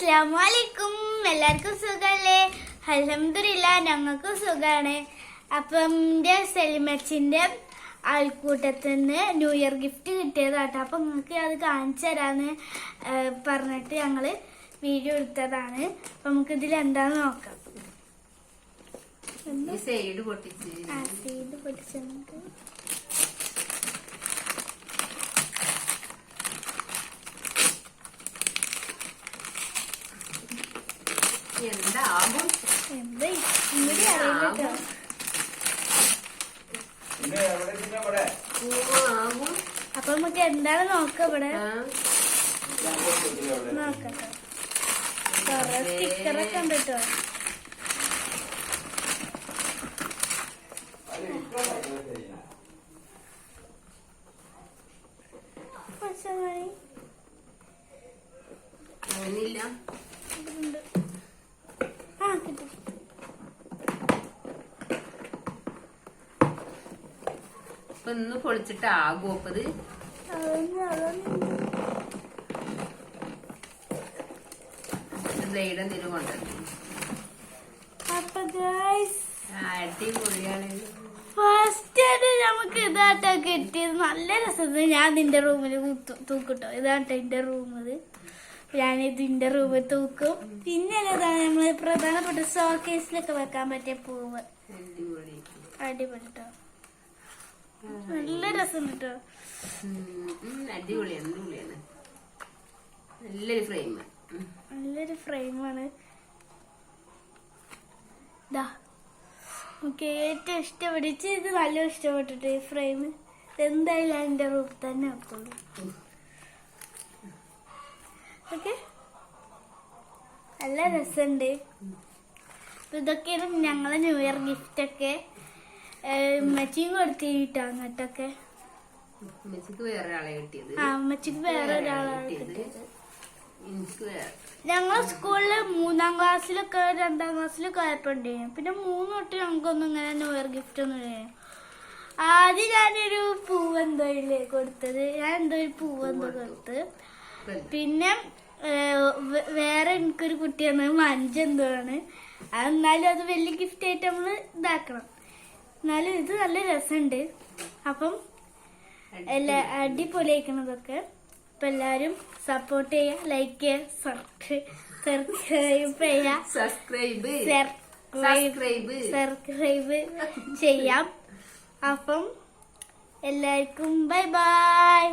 അസ്ലാമലൈക്കും എല്ലാവർക്കും സുഖല്ലേ? അലഹമില്ല ഞങ്ങൾക്കും സുഖമാണ് അപ്പം എന്റെ സെലിമച്ചിന്റെ ആൾക്കൂട്ടത്തിൽ നിന്ന് ന്യൂ ഇയർ ഗിഫ്റ്റ് കിട്ടിയതാട്ടോ. അപ്പം നിങ്ങൾക്ക് അത് കാണിച്ചു തരാന്ന് പറഞ്ഞിട്ട് ഞങ്ങൾ വീഡിയോ എടുത്തതാണ്. അപ്പം നമുക്ക് ഇതിൽ എന്താന്ന് നോക്കാം. സൈഡ് പൊട്ടിച്ച്. ആ, സൈഡ് പൊട്ടിച്ച് നമുക്ക് എന്താകും എന്താ ഇങ്ങനെ അറിയില്ല കേട്ടോ പിന്നെ എവിടെ പിന്നെ ഇവിടെ പൂവാകും. അപ്പൊ നമുക്ക് എന്താണ് നോക്ക ഇവിടെ? നോക്കട്ടെ. കൊറേ സ്റ്റിക്കറൊക്കെ ഉണ്ട് കേട്ടോ ഇപ്പൊ ഇന്ന് പൊളിച്ചിട്ട് ആകും. അപ്പത് ബ്ലേഡ് എന്തെങ്കിലും കൊണ്ടുവന്നു അപ്പൊ അടിപൊളിയാണ് ഫസ്റ്റ് നമുക്ക് ഇതാട്ടോ കിട്ടിയത്. നല്ല രസമാണ്. ഞാൻ നിന്റെ റൂമിൽ തൂക്കിട്ടോ. ഇതാട്ടോ എന്റെ റൂം ഇത്. ഞാൻ ഇതിന്റെ റൂമിൽ തൂക്കും. പിന്നെ ഇതാണ് നമ്മൾ പ്രധാനപ്പെട്ട ഷോക്കേസിലൊക്കെ വെക്കാൻ പറ്റിയ പൂവ്. അടിപൊളി അടിപൊളി ട്ടോ നല്ല രസം കേട്ടോ അടിപൊളിയാണ്. നല്ലൊരു ഫ്രെയിം നല്ലൊരു ഫ്രെയിമാണ് ദാ നമുക്ക് ഏറ്റവും ഇഷ്ടപ്പെടിച്ച് ഇത് നല്ല ഇഷ്ടപ്പെട്ടിട്ട് ഈ ഫ്രെയിം എന്തായാലും എന്റെ റൂമിൽ തന്നെ വെക്കുള്ളൂ ഓക്കെ? നല്ല രസമുണ്ട് ഇതൊക്കെയാണ് ഞങ്ങളെ ന്യൂ ഇയർ ഗിഫ്റ്റ് ഒക്കെ. ഉമ്മച്ചിയും കൊടുത്തിട്ടാണ് ഉമ്മച്ചിക്ക് വേറെ ആളെ കിട്ടിയത്. ആ ഉമ്മച്ചിക്ക് വേറെ ഒരാളാണ് കിട്ടിയത്. ഞങ്ങൾ സ്കൂളിൽ മൂന്നാം ക്ലാസ്സിലൊക്കെ രണ്ടാം ക്ലാസ്സിലൊക്കെ ആയപ്പോണ്ടേനും പിന്നെ മൂന്ന് തൊട്ട് ഞങ്ങൾക്കൊന്നും ഇങ്ങനെ ന്യൂ ഇയർ ഗിഫ്റ്റ് ഒന്നും ഇല്ല. ആദ്യം ഞാനൊരു പൂവ് എന്തോ ഇല്ലേ കൊടുത്തത്. ഞാൻ എന്തോ ഒരു പൂവ് എന്തോ കൊടുത്ത്. പിന്നെ വേറെ എനിക്കൊരു കുട്ടിയാണ് വന്നത് മഞ്ചെന്തോ ആണ്. അത് എന്നാലും അത് വലിയ ഗിഫ്റ്റ് ആയിട്ട് നമ്മൾ ഇതാക്കണം. എന്നാലും ഇത് നല്ല രസമുണ്ട് അപ്പം എല്ലാ അടിപൊളിയാക്കണതൊക്കെ അപ്പൊ എല്ലാരും സപ്പോർട്ട് ചെയ്യുക ലൈക്ക് ചെയ്യുക സബ്സ്ക്രൈബ് ചെയ്യുക സബ്സ്ക്രൈബ് സബ്സ്ക്രൈബ് ചെയ്യാം. അപ്പം എല്ലാവർക്കും ബൈ ബൈ